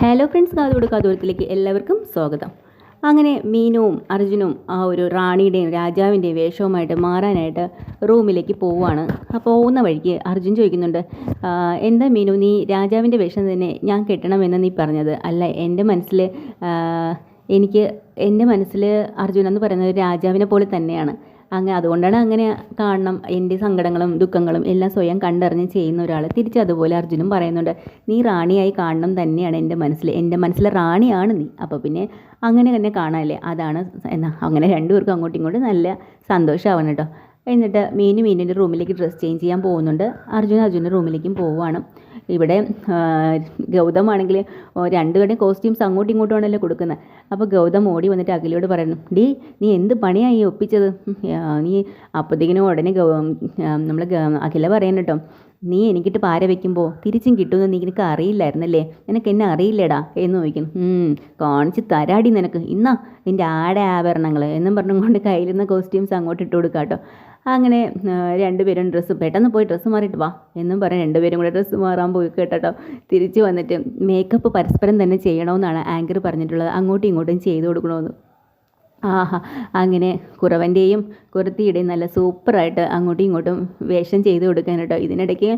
Hello friends കാതോട് കാതോരത്തിലേക്ക് എല്ലാവർക്കും സ്വാഗതം. അങ്ങനെ മീനുവും അർജുനും ആ ഒരു റാണിയുടെയും രാജാവിന്റെയും വേഷവുമായിട്ട് മാറാനായിട്ട് റൂമിലേക്ക് പോവുകയാണ്. അപ്പോൾ പോകുന്ന വഴിക്ക് അർജുൻ ചോദിക്കുന്നുണ്ട് എന്താ മീനു നീ രാജാവിന്റെ വേഷം തന്നെ ഞാൻ കെട്ടണമെന്ന് നീ പറഞ്ഞത്? അല്ല എന്റെ മനസ്സിൽ എനിക്ക് എന്റെ മനസ്സിൽ അർജുൻ എന്ന് പറയുന്നത് രാജാവിനെ പോലെ തന്നെയാണ്. അങ്ങനെ അതുകൊണ്ടാണ് അങ്ങനെ കാണണം. എന്റെ സങ്കടങ്ങളും ദുഃഖങ്ങളും എല്ലാം സ്വയം കണ്ടറിഞ്ഞ് ചെയ്യുന്ന ഒരാൾ തിരിച്ചതുപോലെ അർജുനും പറയുന്നുണ്ട് നീ റാണിയായി കാണണം തന്നെയാണ് എന്റെ മനസ്സിൽ എന്റെ മനസ്സിലെ റാണിയാണ് നീ. അപ്പോൾ പിന്നെ അങ്ങനെ തന്നെ കാണാമല്ലേ അതാണ് എന്നാ അങ്ങനെ രണ്ടുപേർക്കും അങ്ങോട്ടും ഇങ്ങോട്ടും നല്ല സന്തോഷമാവണം കേട്ടോ. എന്നിട്ട് മീനു മീനിന്റെ റൂമിലേക്ക് ഡ്രസ്സ് ചേഞ്ച് ചെയ്യാൻ പോകുന്നുണ്ട്. അർജുൻ അർജുന്റെ റൂമിലേക്കും പോവുകയാണ് ഇവിടെ ഗൗതമാണെങ്കിൽ രണ്ടുപേരുടെയും കോസ്റ്റ്യൂംസ് അങ്ങോട്ടും ഇങ്ങോട്ടും ആണല്ലോ കൊടുക്കുന്നത് അപ്പോൾ ഗൗതം ഓടി വന്നിട്ട് അഖിലയോട് പറയുന്നു ഡീ നീ എന്ത് പണിയായി ഒപ്പിച്ചത്? നീ അപ്പോഴത്തേക്കിനും ഉടനെ ഗൗ നമ്മൾ അഖില പറയുന്നു കേട്ടോ നീ എനിക്കിട്ട് പാര വെക്കുമ്പോൾ തിരിച്ചും കിട്ടുമെന്ന് നീ എനിക്ക് അറിയില്ലായിരുന്നല്ലേ? നിനക്ക് എന്നെ അറിയില്ലേടാ? എന്ന് ചോദിക്കുന്നു "ഉം, കാണിച്ച് തരാടി നിനക്ക്. ഇന്നാ നിന്റെ ആടെ ആഭരണങ്ങൾ എന്നും പറഞ്ഞുകൊണ്ട് കയ്യിലിരുന്ന കോസ്റ്റ്യൂംസ് അങ്ങോട്ട് ഇട്ട് കൊടുക്കാം കേട്ടോ. അങ്ങനെ രണ്ടുപേരും ഡ്രസ്സ് പെട്ടെന്ന് പോയി ഡ്രസ്സ് മാറിയിട്ട് വാ എന്നും പറഞ്ഞ് രണ്ടുപേരും കൂടെ ഡ്രസ്സ് മാറാൻ പോയി കേട്ടോ തിരിച്ച് വന്നിട്ട് മേക്കപ്പ് പരസ്പരം തന്നെ ചെയ്യണമെന്നാണ് ആങ്കർ പറഞ്ഞിട്ടുള്ളത്. അങ്ങോട്ടും ഇങ്ങോട്ടും ചെയ്തു കൊടുക്കണമെന്ന്. ആഹാ അങ്ങനെ കുറവന്റെയും കുർത്തിയുടെയും നല്ല സൂപ്പറായിട്ട് അങ്ങോട്ടും ഇങ്ങോട്ടും വേഷം ചെയ്ത് കൊടുക്കാൻ കേട്ടോ. ഇതിനിടയ്ക്ക്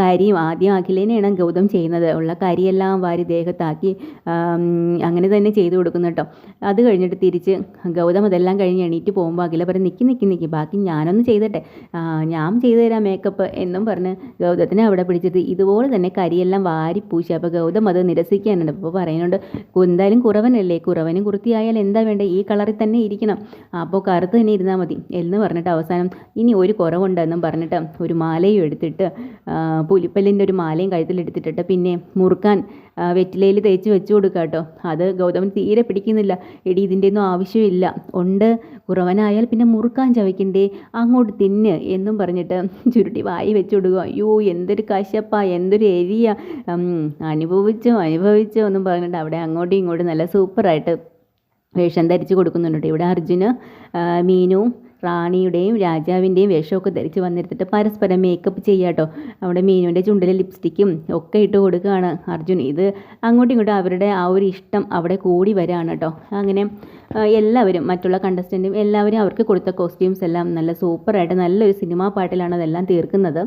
കാര്യം ആദ്യം അഖിലേനെയാണ് ഗൗതം ചെയ്യുന്നത്. ഉള്ള കരിയെല്ലാം വാരി ദേഹത്താക്കി അങ്ങനെ തന്നെ ചെയ്ത് കൊടുക്കുന്നു കേട്ടോ. അത് കഴിഞ്ഞിട്ട് തിരിച്ച് ഗൗതം അതെല്ലാം കഴിഞ്ഞ് എണീറ്റ് പോകുമ്പോൾ അഖില പറഞ്ഞ് നിൽക്കി നിൽക്കി നിൽക്കി ബാക്കി ഞാനൊന്ന് ചെയ്തട്ടെ. ഞാൻ ചെയ്തു തരാം മേക്കപ്പ് എന്നും പറഞ്ഞ് ഗൗതത്തിനെ അവിടെ പിടിച്ചിട്ട് ഇതുപോലെ തന്നെ കരിയെല്ലാം വാരി പൂശി. അപ്പോൾ ഗൗതം അത് നിരസിക്കാനുണ്ട് അപ്പോൾ പറയുന്നുണ്ട് എന്തായാലും കുറവനല്ലേ? കുറവനും കുർത്തിയായാൽ എന്താ വേണ്ടത് ഈ കളറിൽ തന്നെ ഇരിക്കണം. അപ്പോൾ കറുത്ത് തന്നെ ഇരുന്നാൽ മതി. എന്ന് പറഞ്ഞിട്ട് അവസാനം ഇനി ഒരു കുറവുണ്ടെന്നും പറഞ്ഞിട്ട് ഒരു മാലയും എടുത്തിട്ട് പുലിപ്പല്ലിന്റെ ഒരു മാലയും കഴുത്തിലെടുത്തിട്ടിട്ട് പിന്നെ മുറുക്കാൻ വെറ്റിലയിൽ തേച്ച് വെച്ച് കൊടുക്കുക കേട്ടോ അത് ഗൗതമൻ തീരെ പിടിക്കുന്നില്ല. എടി ഇതിന്റെ ഒന്നും ആവശ്യമില്ല. ഉണ്ട് കുറവനായാൽ പിന്നെ മുറുക്കാൻ ചവയ്ക്കണ്ടേ? അങ്ങോട്ട് തിന്ന് എന്നും പറഞ്ഞിട്ട് ചുരുട്ടി വായി വെച്ച് കൊടുക്കുക അയ്യോ എന്തൊരു കശപ്പ എന്തൊരു എരിയ. അനുഭവിച്ചോ അനുഭവിച്ചോ എന്നും പറഞ്ഞിട്ട് അവിടെ അങ്ങോട്ടും ഇങ്ങോട്ടും നല്ല സൂപ്പറായിട്ട് വേഷം ധരിച്ച് കൊടുക്കുന്നുണ്ട്. ഇവിടെ അർജുന് മീനുവും റാണിയുടെയും രാജാവിന്റെയും വേഷമൊക്കെ ധരിച്ച് വന്നിരുത്തിട്ട് പരസ്പരം മേക്കപ്പ് ചെയ്യുക കേട്ടോ അവിടെ മീനുവിന്റെ ചുണ്ടിൽ ലിപ്സ്റ്റിക്കും ഒക്കെ ഇട്ട് കൊടുക്കുകയാണ് അർജുൻ. ഇത് അങ്ങോട്ടും ഇങ്ങോട്ടും അവരുടെ ആ ഒരു ഇഷ്ടം അവിടെ കൂടി വരാണ് കേട്ടോ അങ്ങനെ എല്ലാവരും മറ്റുള്ള കണ്ടസ്റ്റന്റും എല്ലാവരും അവർക്ക് കൊടുത്ത കോസ്റ്റ്യൂംസ് എല്ലാം നല്ല സൂപ്പറായിട്ട് നല്ലൊരു സിനിമാ പാട്ടിലാണ് അതെല്ലാം തീർക്കുന്നത്.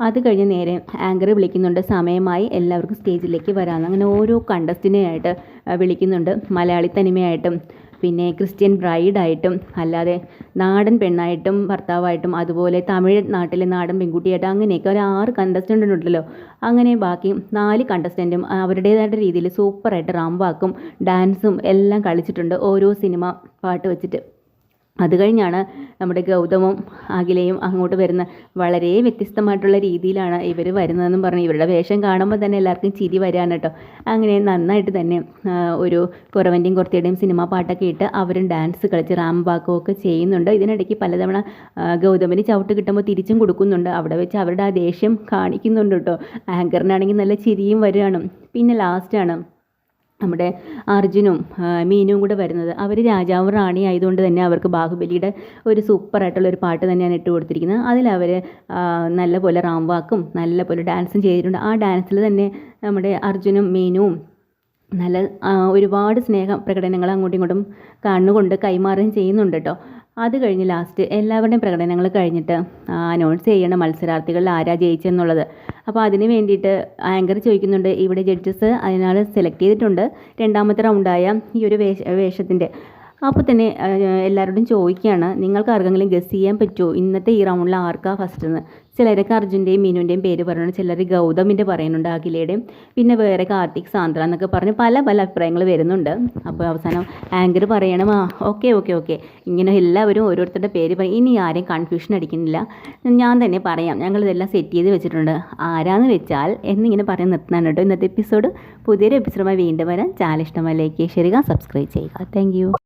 അത് കഴിഞ്ഞ് നേരെ ആങ്കർ വിളിക്കുന്നുണ്ട്. സമയമായി എല്ലാവർക്കും സ്റ്റേജിലേക്ക് വരാമെന്ന് അങ്ങനെ ഓരോ കണ്ടസ്റ്റിനെയായിട്ട് വിളിക്കുന്നുണ്ട്. മലയാളി തനിമയായിട്ടും പിന്നെ ക്രിസ്ത്യൻ ബ്രൈഡായിട്ടും അല്ലാതെ നാടൻ പെണ്ണായിട്ടും ഭർത്താവായിട്ടും അതുപോലെ തമിഴ്നാട്ടിലെ നാടൻ പെൺകുട്ടിയായിട്ടും അങ്ങനെയൊക്കെ ഒരു ആറ് കണ്ടസ്റ്റന്റ് ഉണ്ടല്ലോ. അങ്ങനെ ബാക്കി നാല് കണ്ടസ്റ്റന്റും അവരുടേതായിട്ട് രീതിയിൽ സൂപ്പറായിട്ട് റാമ്പാക്കും ഡാൻസും എല്ലാം കളിച്ചിട്ടുണ്ട്. ഓരോ സിനിമ പാട്ട് വെച്ചിട്ട്. അത് കഴിഞ്ഞാണ് നമ്മുടെ ഗൗതമും അഖിലയും അങ്ങോട്ട് വരുന്ന വളരെ വ്യത്യസ്തമായിട്ടുള്ള രീതിയിലാണ് ഇവർ വരുന്നതെന്നും പറഞ്ഞ്. ഇവരുടെ വേഷം കാണുമ്പോൾ തന്നെ എല്ലാവർക്കും ചിരി വരാണ് കേട്ടോ അങ്ങനെ നന്നായിട്ട് തന്നെ ഒരു കുറവന്റെയും കുറത്തിയുടെയും സിനിമ പാട്ടൊക്കെ ഇട്ട് അവരും ഡാൻസ് കളിച്ച് റാമ്പാക്കും ഒക്കെ ചെയ്യുന്നുണ്ട്. ഇതിനിടയ്ക്ക് പലതവണ ഗൗതമിന് ചവിട്ട് കിട്ടുമ്പോൾ തിരിച്ചും കൊടുക്കുന്നുണ്ട്. അവിടെ വെച്ച് അവരുടെ ആ ദേഷ്യം കാണിക്കുന്നുണ്ട് കേട്ടോ ആങ്കറിനാണെങ്കിൽ നല്ല ചിരിയും വരികയാണ്. പിന്നെ ലാസ്റ്റാണ് നമ്മുടെ അർജുനും മീനും കൂടെ വരുന്നത്. അവർ രാജാവും റാണി ആയതുകൊണ്ട് തന്നെ അവർക്ക് ബാഹുബലിയുടെ ഒരു സൂപ്പറായിട്ടുള്ള ഒരു പാട്ട് തന്നെയാണ് ഇട്ട് കൊടുത്തിരിക്കുന്നത്. അതിലവർ നല്ല പോലെ റാംവാക്കും നല്ലപോലെ ഡാൻസും ചെയ്തിട്ടുണ്ട്. ആ ഡാൻസിൽ തന്നെ നമ്മുടെ അർജുനും മീനുവും നല്ല ഒരുപാട് സ്നേഹ പ്രകടനങ്ങൾ അങ്ങോട്ടും ഇങ്ങോട്ടും കണ്ണുകൊണ്ട് കൈമാറുകയും ചെയ്യുന്നുണ്ട് കേട്ടോ. അത് കഴിഞ്ഞ് ലാസ്റ്റ് എല്ലാവരുടെയും പ്രകടനങ്ങൾ കഴിഞ്ഞിട്ട് അനൗൺസ് ചെയ്യണം മത്സരാർത്ഥികളിൽ ആരാ ജയിച്ചെന്നുള്ളത് അപ്പോൾ അതിന് വേണ്ടിയിട്ട് ആങ്കർ ചോദിക്കുന്നുണ്ട് ഇവിടെ ജഡ്ജസ് അതിനാൾ സെലക്ട് ചെയ്തിട്ടുണ്ട്. രണ്ടാമത്തെ റൗണ്ടായ ഈ ഒരു വേഷ വേഷത്തിന്റെ. അപ്പോൾ തന്നെ എല്ലാവരോടും ചോദിക്കുകയാണ് നിങ്ങൾക്ക് ആർക്കെങ്കിലും ഗസ് ചെയ്യാൻ പറ്റുമോ ഇന്നത്തെ ഈ റൗണ്ടിൽ ആർക്കാ ഫസ്റ്റ് എന്ന് ചിലരൊക്കെ അർജുന്റെയും മീനുവിന്റെയും പേര് പറയുന്നുണ്ട് ചിലർ ഗൗതമിന്റെ പറയുന്നുണ്ട് അഖിലയുടെയും. പിന്നെ വേറെ കാർത്തിക് സാന്ദ്ര എന്നൊക്കെ പറഞ്ഞ് പല പല അഭിപ്രായങ്ങൾ വരുന്നുണ്ട്. അപ്പോൾ അവസാനം ആങ്കർ പറയണം ആ ഓക്കെ ഓക്കെ ഓക്കെ. ഇങ്ങനെ എല്ലാവരും ഓരോരുത്തരുടെ പേര് പറയും ഇനി ആരെയും കൺഫ്യൂഷൻ അടിക്കുന്നില്ല. ഞാൻ തന്നെ പറയാം ഞങ്ങൾ ഇതെല്ലാം സെറ്റ് ചെയ്ത് വെച്ചിട്ടുണ്ട്. ആരാന്ന് വെച്ചാൽ എന്നിങ്ങനെ പറയാൻ നിർത്തുന്നതാണ് കേട്ടോ ഇന്നത്തെ എപ്പിസോഡ് പുതിയൊരു എപ്പിസോഡുമായി വീണ്ടും വരാൻ ചാനൽ ഇഷ്ടമായി ലൈക്ക് ചെയ്യുക സബ്സ്ക്രൈബ് ചെയ്യുക താങ്ക്